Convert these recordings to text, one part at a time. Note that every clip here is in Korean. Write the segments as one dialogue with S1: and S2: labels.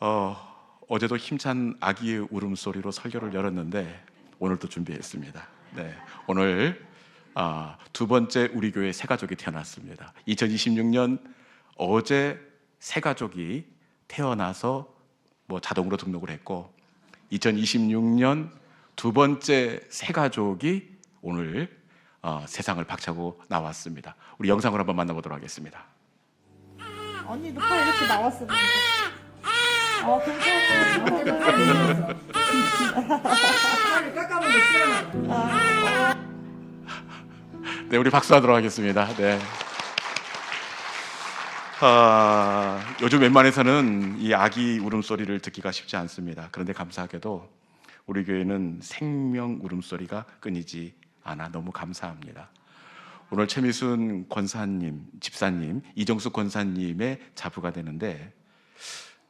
S1: 어, 어제도 힘찬 아기의 울음소리로 설교를 열었는데 오늘도 준비했습니다. 네, 오늘 아, 두 번째 우리 교회 새 가족이 태어났습니다. 2026년 어제 새 가족이 태어나서 뭐 자동으로 등록을 했고 2026년 두 번째 새 가족이 오늘 어, 세상을 박차고 나왔습니다. 우리 영상을 한번 만나보도록 하겠습니다.
S2: 언니도 팔 이렇게 나왔었는데. 어,
S1: 네, 우리 박수하도록 하겠습니다. 네. 아, 요즘 웬만해서는 이 아기 울음소리를 듣기가 쉽지 않습니다. 그런데 감사하게도 우리 교회는 생명 울음소리가 끊이지 않아 너무 감사합니다. 오늘 최미순 권사님, 집사님, 이정숙 권사님의 자부가 되는데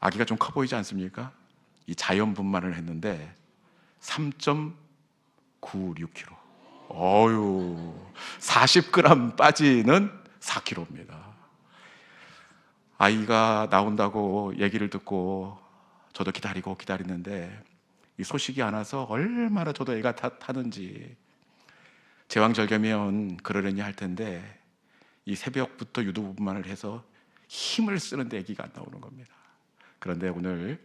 S1: 아기가 좀 커 보이지 않습니까? 이 자연 분만을 했는데 3.96kg. 어유 40g 빠지는 4kg입니다. 아이가 나온다고 얘기를 듣고 저도 기다리고 기다리는데 이 소식이 안 와서 얼마나 저도 애가 타, 타는지 제왕절개면 그러려니 할 텐데 이 새벽부터 유도분만을 해서 힘을 쓰는데 아기가 안 나오는 겁니다. 그런데 오늘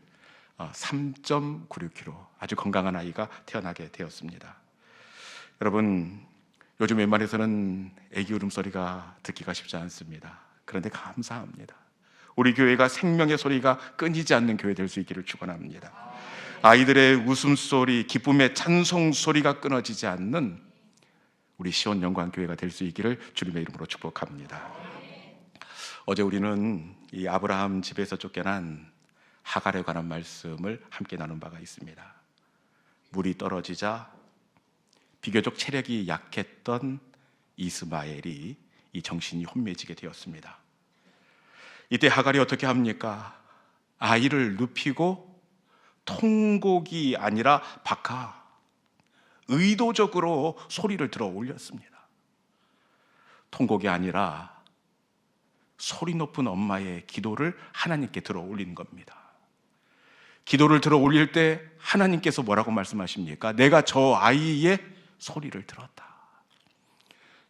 S1: 3.96kg 아주 건강한 아이가 태어나게 되었습니다. 여러분 요즘 웬만해서는 아기 울음소리가 듣기가 쉽지 않습니다. 그런데 감사합니다. 우리 교회가 생명의 소리가 끊이지 않는 교회 될 수 있기를 축원합니다. 아이들의 웃음소리, 기쁨의 찬송 소리가 끊어지지 않는 우리 시온 영광 교회가 될 수 있기를 주님의 이름으로 축복합니다. 어제 우리는 이 아브라함 집에서 쫓겨난 하갈에 관한 말씀을 함께 나눈 바가 있습니다. 물이 떨어지자 비교적 체력이 약했던 이스마엘이 이 정신이 혼미해지게 되었습니다. 이때 하갈이 어떻게 합니까? 아이를 눕히고 통곡이 아니라 박하 의도적으로 소리를 들어 올렸습니다. 통곡이 아니라 소리 높은 엄마의 기도를 하나님께 들어 올리는 겁니다. 기도를 들어 올릴 때 하나님께서 뭐라고 말씀하십니까? 내가 저 아이의 소리를 들었다.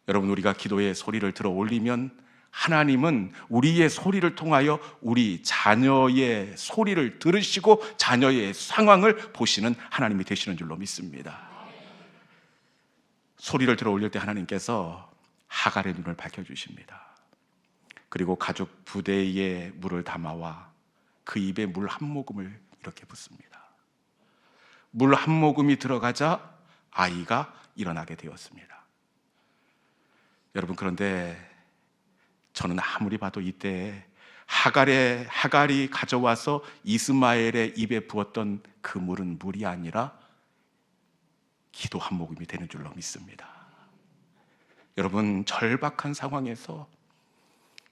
S1: 여러분, 우리가 기도의 소리를 들어 올리면 하나님은 우리의 소리를 통하여 우리 자녀의 소리를 들으시고 자녀의 상황을 보시는 하나님이 되시는 줄로 믿습니다. 소리를 들어 올릴 때 하나님께서 하갈의 눈을 밝혀 주십니다. 그리고 가족 부대에 물을 담아와 그 입에 물 한 모금을 이렇게 붓습니다. 물 한 모금이 들어가자 아이가 일어나게 되었습니다. 여러분 그런데 저는 아무리 봐도 이때 하갈의 하갈이 가져와서 이스마엘의 입에 부었던 그 물은 물이 아니라 기도 한 모금이 되는 줄로 믿습니다. 여러분 절박한 상황에서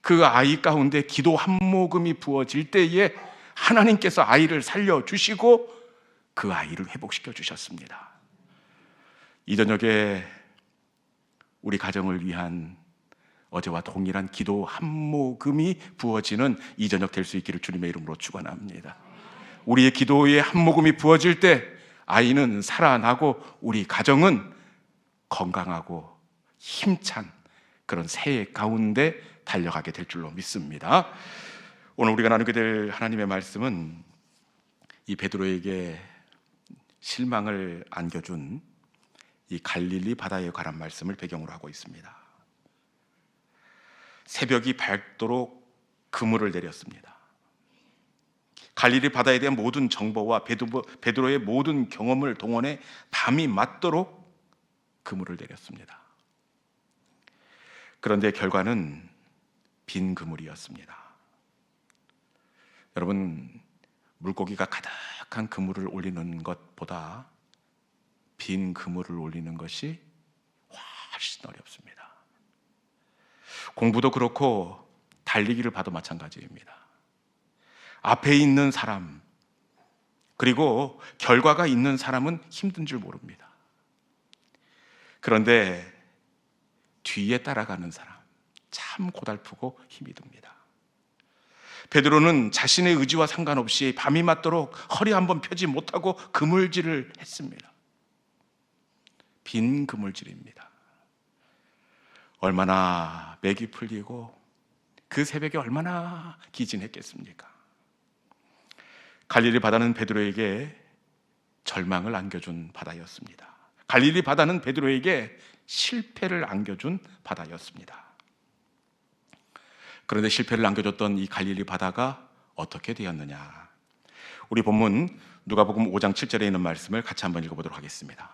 S1: 그 아이 가운데 기도 한 모금이 부어질 때에 하나님께서 아이를 살려 주시고 그 아이를 회복시켜 주셨습니다. 이 저녁에 우리 가정을 위한 어제와 동일한 기도 한 모금이 부어지는 이 저녁 될 수 있기를 주님의 이름으로 축원합니다. 우리의 기도의 한 모금이 부어질 때 아이는 살아나고 우리 가정은 건강하고 힘찬 그런 새해 가운데 달려가게 될 줄로 믿습니다. 오늘 우리가 나누게 될 하나님의 말씀은 이 베드로에게 실망을 안겨준 이 갈릴리 바다에 관한 말씀을 배경으로 하고 있습니다. 새벽이 밝도록 그물을 내렸습니다. 갈릴리 바다에 대한 모든 정보와 베드로 의 모든 경험을 동원해 밤이 맞도록 그물을 내렸습니다. 그런데 결과는 빈 그물이었습니다. 여러분, 물고기가 가득한 그물을 올리는 것보다 빈 그물을 올리는 것이 훨씬 어렵습니다. 공부도 그렇고 달리기를 봐도 마찬가지입니다. 앞에 있는 사람, 그리고 결과가 있는 사람은 힘든 줄 모릅니다. 그런데 뒤에 따라가는 사람, 참 고달프고 힘이 듭니다. 베드로는 자신의 의지와 상관없이 밤이 맞도록 허리 한번 펴지 못하고 그물질을 했습니다. 빈 그물질입니다. 얼마나 맥이 풀리고 그 새벽에 얼마나 기진했겠습니까? 갈릴리 바다는 베드로에게 절망을 안겨준 바다였습니다. 갈릴리 바다는 베드로에게 실패를 안겨준 바다였습니다. 그런데 실패를 안겨줬던 이 갈릴리 바다가 어떻게 되었느냐? 우리 본문 누가복음 5장 7절에 있는 말씀을 같이 한번 읽어보도록 하겠습니다.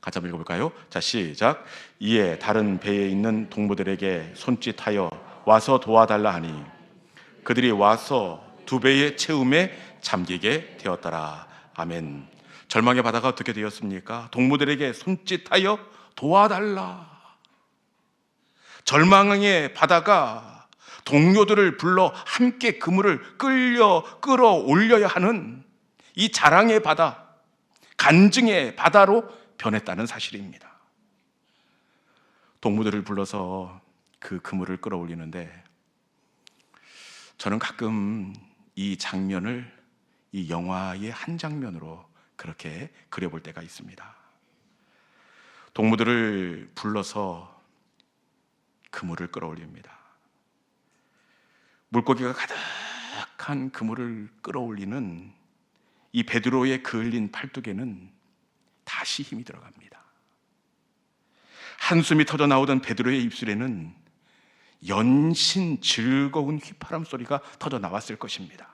S1: 같이 한번 읽어볼까요? 자 시작. 이에 다른 배에 있는 동무들에게 손짓하여 와서 도와달라 하니 그들이 와서 두 배의 채움에 잠기게 되었더라. 아멘. 절망의 바다가 어떻게 되었습니까? 동무들에게 손짓하여 도와달라. 절망의 바다가 동료들을 불러 함께 그물을 끌려 끌어 올려야 하는 이 자랑의 바다, 간증의 바다로 변했다는 사실입니다. 동무들을 불러서 그 그물을 끌어올리는데 저는 가끔 이 장면을 이 영화의 한 장면으로 그렇게 그려볼 때가 있습니다. 동무들을 불러서 그물을 끌어올립니다. 물고기가 가득한 그물을 끌어올리는 이 베드로의 그을린 팔뚝에는 다시 힘이 들어갑니다. 한숨이 터져 나오던 베드로의 입술에는 연신 즐거운 휘파람 소리가 터져 나왔을 것입니다.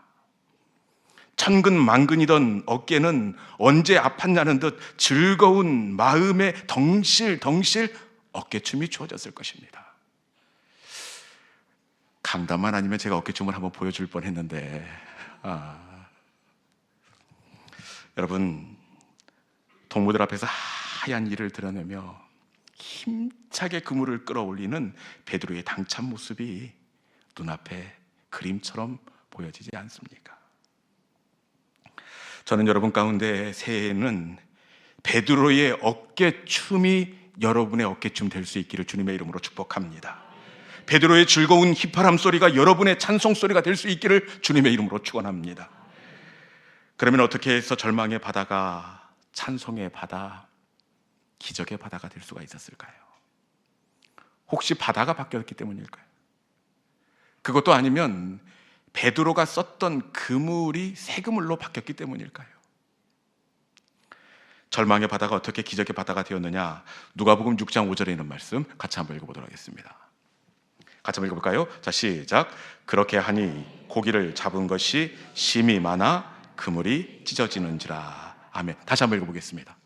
S1: 천근 만근이던 어깨는 언제 아팠냐는 듯 즐거운 마음에 덩실덩실 어깨춤이 추어졌을 것입니다. 강담만 아니면 제가 어깨춤을 한번 보여줄 뻔 했는데 아. 여러분 동무들 앞에서 하얀 이를 드러내며 힘차게 그물을 끌어올리는 베드로의 당찬 모습이 눈앞에 그림처럼 보여지지 않습니까? 저는 여러분 가운데 새해에는 베드로의 어깨춤이 여러분의 어깨춤 될 수 있기를 주님의 이름으로 축복합니다. 베드로의 즐거운 휘파람 소리가 여러분의 찬송 소리가 될 수 있기를 주님의 이름으로 축원합니다. 그러면 어떻게 해서 절망의 바다가 찬송의 바다, 기적의 바다가 될 수가 있었을까요? 혹시 바다가 바뀌었기 때문일까요? 그것도 아니면 베드로가 썼던 그물이 새 그물로 바뀌었기 때문일까요? 절망의 바다가 어떻게 기적의 바다가 되었느냐? 누가복음 6장 5절에 있는 말씀 같이 한번 읽어보도록 하겠습니다. 같이 한번 읽어볼까요? 자 시작. 그렇게 하니 고기를 잡은 것이 심이 많아 그물이 찢어지는지라. 아멘. 다시 한번 읽어보겠습니다.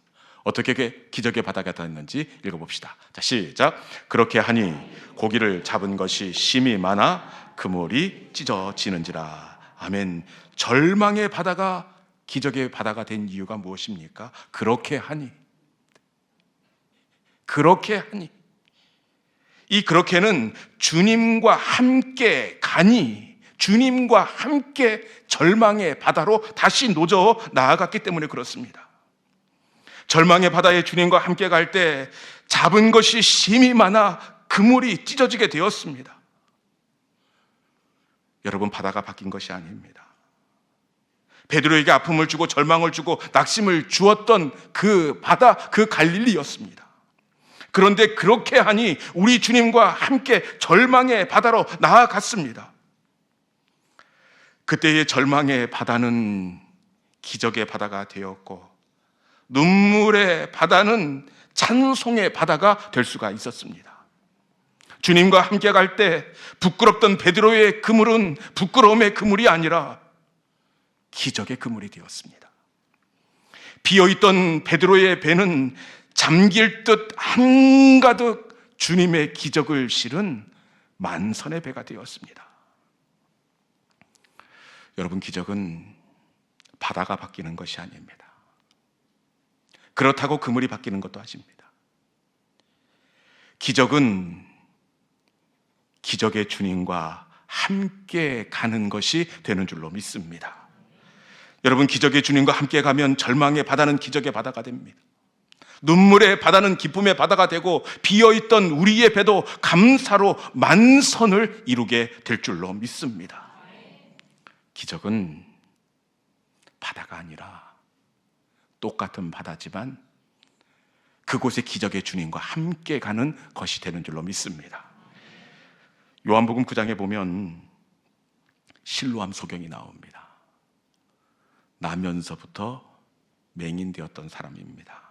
S1: 어떻게 그 기적의 바다가 됐는지 읽어봅시다. 자 시작. 그렇게 하니 고기를 잡은 것이 심이 많아 그물이 찢어지는지라. 아멘. 절망의 바다가 기적의 바다가 된 이유가 무엇입니까? 그렇게 하니. 그렇게 하니. 이 그렇게는 주님과 함께 가니 주님과 함께 절망의 바다로 다시 노져 나아갔기 때문에 그렇습니다. 절망의 바다에 주님과 함께 갈 때 잡은 것이 심이 많아 그물이 찢어지게 되었습니다. 여러분 바다가 바뀐 것이 아닙니다. 베드로에게 아픔을 주고 절망을 주고 낙심을 주었던 그 바다 그 갈릴리였습니다. 그런데 그렇게 하니 우리 주님과 함께 절망의 바다로 나아갔습니다. 그때의 절망의 바다는 기적의 바다가 되었고 눈물의 바다는 찬송의 바다가 될 수가 있었습니다. 주님과 함께 갈 때 부끄럽던 베드로의 그물은 부끄러움의 그물이 아니라 기적의 그물이 되었습니다. 비어 있던 베드로의 배는 잠길 듯 한가득 주님의 기적을 실은 만선의 배가 되었습니다. 여러분, 기적은 바다가 바뀌는 것이 아닙니다. 그렇다고 그물이 바뀌는 것도 아닙니다. 기적은 기적의 주님과 함께 가는 것이 되는 줄로 믿습니다. 여러분, 기적의 주님과 함께 가면 절망의 바다는 기적의 바다가 됩니다. 눈물의 바다는 기쁨의 바다가 되고 비어있던 우리의 배도 감사로 만선을 이루게 될 줄로 믿습니다. 기적은 바다가 아니라 똑같은 바다지만 그곳의 기적의 주님과 함께 가는 것이 되는 줄로 믿습니다. 요한복음 9장에 보면 실로암 소경이 나옵니다. 나면서부터 맹인되었던 사람입니다.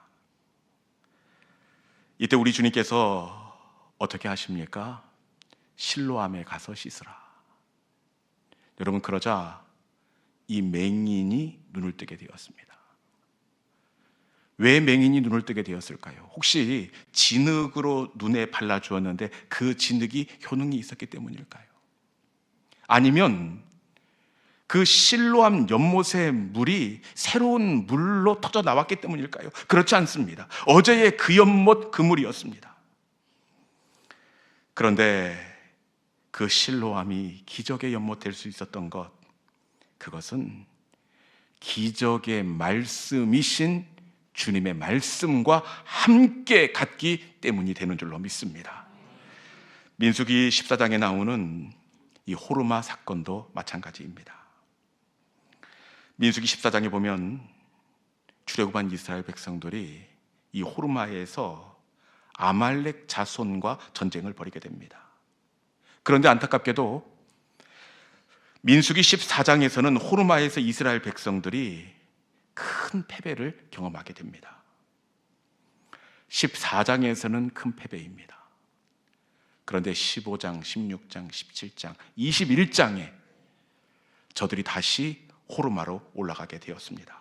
S1: 이때 우리 주님께서 어떻게 하십니까? 실로암에 가서 씻으라. 여러분 그러자 이 맹인이 눈을 뜨게 되었습니다. 왜 맹인이 눈을 뜨게 되었을까요? 혹시 진흙으로 눈에 발라 주었는데 그 진흙이 효능이 있었기 때문일까요? 아니면 그 실로암 연못의 물이 새로운 물로 터져 나왔기 때문일까요? 그렇지 않습니다. 어제의 그 연못 그 물이었습니다. 그런데 그 실로암이 기적의 연못 될 수 있었던 것, 그것은 기적의 말씀이신 주님의 말씀과 함께 갔기 때문이 되는 줄로 믿습니다. 민수기 14장에 나오는 이 호르마 사건도 마찬가지입니다. 민수기 14장에 보면 출애굽한 이스라엘 백성들이 이 호르마에서 아말렉 자손과 전쟁을 벌이게 됩니다. 그런데 안타깝게도 민수기 14장에서는 호르마에서 이스라엘 백성들이 큰 패배를 경험하게 됩니다. 14장에서는 큰 패배입니다. 그런데 15장, 16장, 17장, 21장에 저들이 다시 호르마로 올라가게 되었습니다.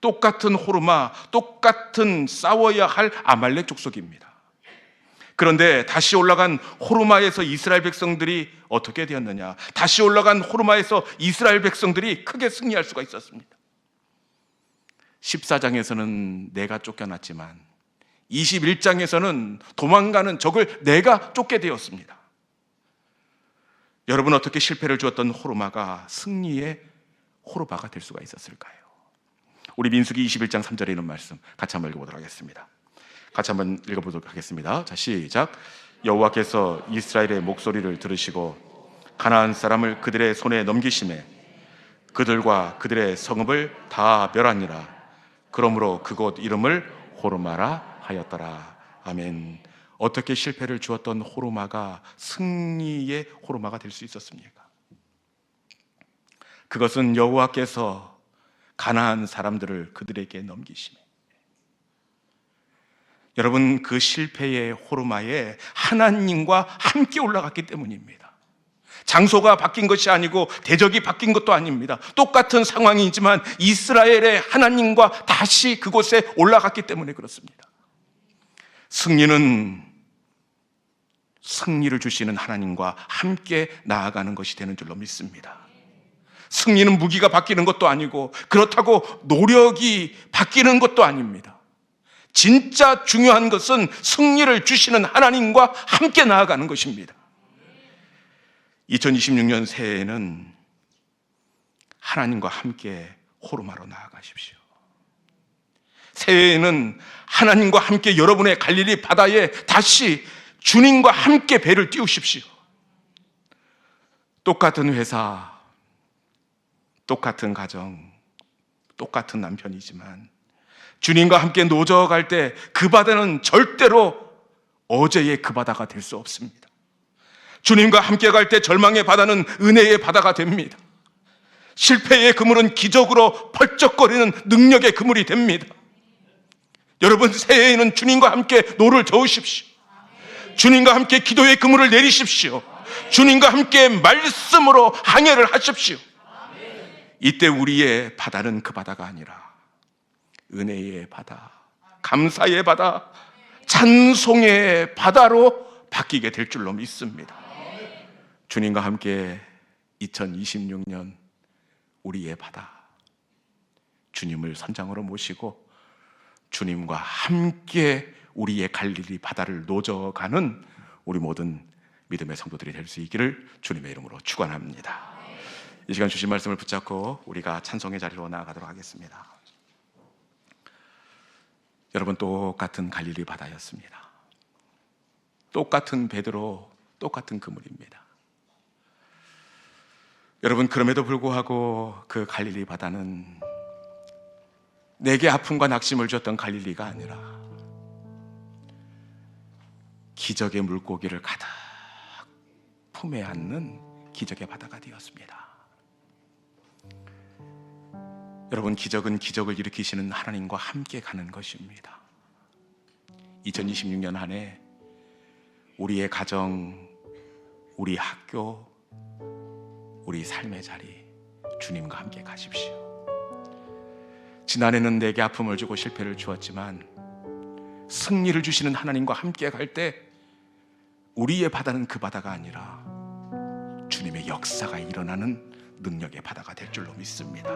S1: 똑같은 호르마, 똑같은 싸워야 할 아말렉 족속입니다. 그런데 다시 올라간 호르마에서 이스라엘 백성들이 어떻게 되었느냐? 다시 올라간 호르마에서 이스라엘 백성들이 크게 승리할 수가 있었습니다. 14장에서는 내가 쫓겨났지만 21장에서는 도망가는 적을 내가 쫓게 되었습니다. 여러분 어떻게 실패를 주었던 호르마가 승리의 호르바가 될 수가 있었을까요? 우리 민수기 21장 3절에 있는 말씀 같이 한번 읽어보도록 하겠습니다. 같이 한번 읽어보도록 하겠습니다. 자 시작. 여호와께서 이스라엘의 목소리를 들으시고 가나안 사람을 그들의 손에 넘기심에 그들과 그들의 성읍을 다 멸하니라. 그러므로 그곳 이름을 호르마라 하였더라. 아멘. 어떻게 실패를 주었던 호르마가 승리의 호르마가 될 수 있었습니까? 그것은 여호와께서 가나안 사람들을 그들에게 넘기심에 여러분 그 실패의 호르마에 하나님과 함께 올라갔기 때문입니다. 장소가 바뀐 것이 아니고 대적이 바뀐 것도 아닙니다. 똑같은 상황이지만 이스라엘의 하나님과 다시 그곳에 올라갔기 때문에 그렇습니다. 승리는 승리를 주시는 하나님과 함께 나아가는 것이 되는 줄로 믿습니다. 승리는 무기가 바뀌는 것도 아니고 그렇다고 노력이 바뀌는 것도 아닙니다. 진짜 중요한 것은 승리를 주시는 하나님과 함께 나아가는 것입니다. 2026년 새해에는 하나님과 함께 호르마로 나아가십시오. 새해에는 하나님과 함께 여러분의 갈릴리 바다에 다시 주님과 함께 배를 띄우십시오. 똑같은 회사, 똑같은 가정, 똑같은 남편이지만 주님과 함께 노저갈 때 그 바다는 절대로 어제의 그 바다가 될 수 없습니다. 주님과 함께 갈 때 절망의 바다는 은혜의 바다가 됩니다. 실패의 그물은 기적으로 펄쩍거리는 능력의 그물이 됩니다. 여러분 새해에는 주님과 함께 노를 저으십시오. 주님과 함께 기도의 그물을 내리십시오. 주님과 함께 말씀으로 항해를 하십시오. 이때 우리의 바다는 그 바다가 아니라 은혜의 바다, 감사의 바다, 찬송의 바다로 바뀌게 될 줄로 믿습니다. 주님과 함께 2026년 우리의 바다, 주님을 선장으로 모시고 주님과 함께 우리의 갈릴리 바다를 노져가는 우리 모든 믿음의 성도들이 될 수 있기를 주님의 이름으로 축원합니다. 이 시간 주신 말씀을 붙잡고 우리가 찬송의 자리로 나아가도록 하겠습니다. 여러분 똑같은 갈릴리 바다였습니다. 똑같은 베드로, 똑같은 그물입니다. 여러분 그럼에도 불구하고 그 갈릴리 바다는 내게 아픔과 낙심을 줬던 갈릴리가 아니라 기적의 물고기를 가득 품에 안는 기적의 바다가 되었습니다. 여러분 기적은 기적을 일으키시는 하나님과 함께 가는 것입니다. 2026년 한 해 우리의 가정, 우리 학교, 우리 삶의 자리 주님과 함께 가십시오. 지난해는 내게 아픔을 주고 실패를 주었지만 승리를 주시는 하나님과 함께 갈 때 우리의 바다는 그 바다가 아니라 주님의 역사가 일어나는 능력의 바다가 될 줄로 믿습니다.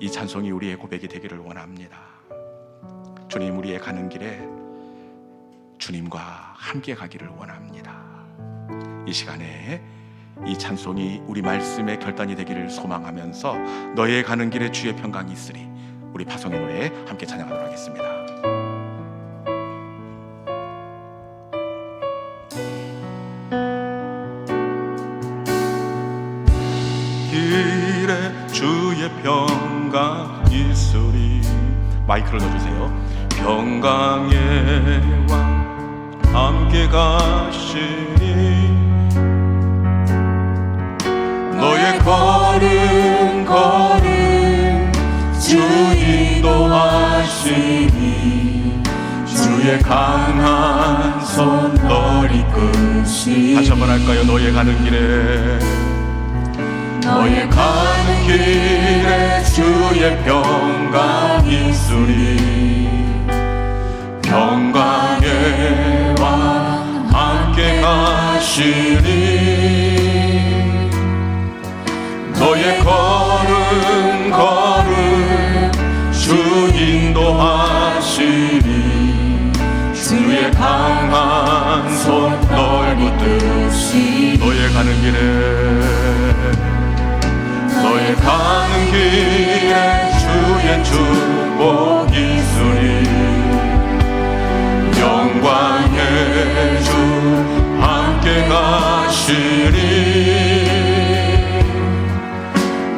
S1: 이 찬송이 우리의 고백이 되기를 원합니다. 주님 우리의 가는 길에 주님과 함께 가기를 원합니다. 이 시간에 이 찬송이 우리 말씀의 결단이 되기를 소망하면서 너의 가는 길에 주의 평강이 있으리 우리 파송의 노래 함께 찬양하도록 하겠습니다. 길에 주의 평강 있으리. 마이크를 넣어주세요. 평강의 왕 함께 가시니 너의 걸음 걸음 주 인도하시니 주의 강한 손 널 이끄시 다시 한번 할까요? 너의 가는 길에 너의 가는 길에 주의 평강 있으리. 평강의 왕 함께 가시리 가는 길에 주의 축복 있으리 영광의 주 함께 가시리.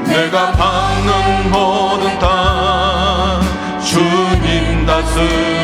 S1: 내가 받는 모든 땅 주님 다스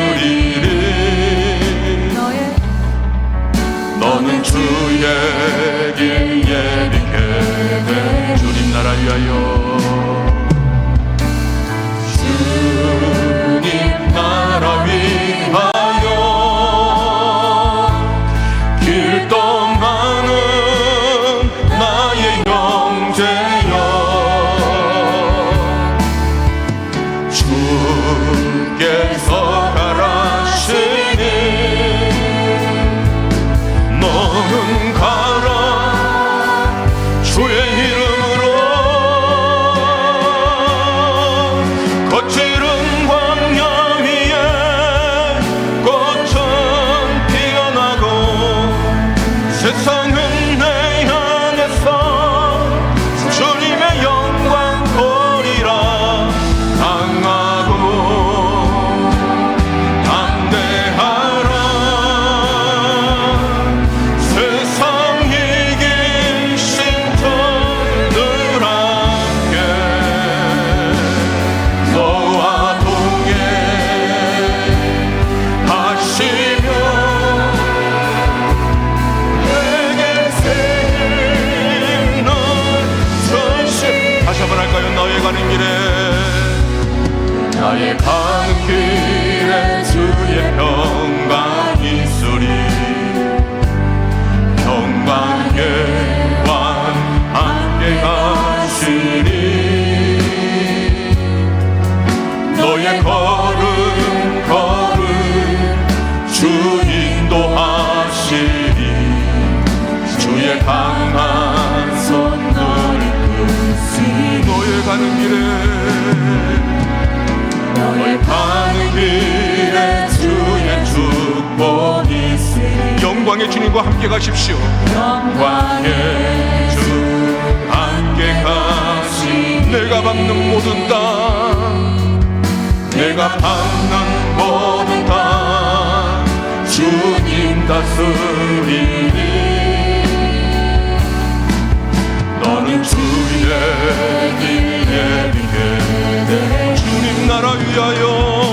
S1: 나의 가는 길에 주의 평강 있으리 평강의 왕 함께 가시리. 너의 걸음 걸음 주 인도하시리. 주의 강한 손 너를 끄시 너의 가는 길에 너의 가는 길에 주의 축복 있으리 영광의 주님과 함께 가십시오. 영광의 주 함께 가시 내가 받는 모든 땅 내가 받는 모든 땅 주님 다스리니. 너는 주의 길에 믿게 되 나라 위하여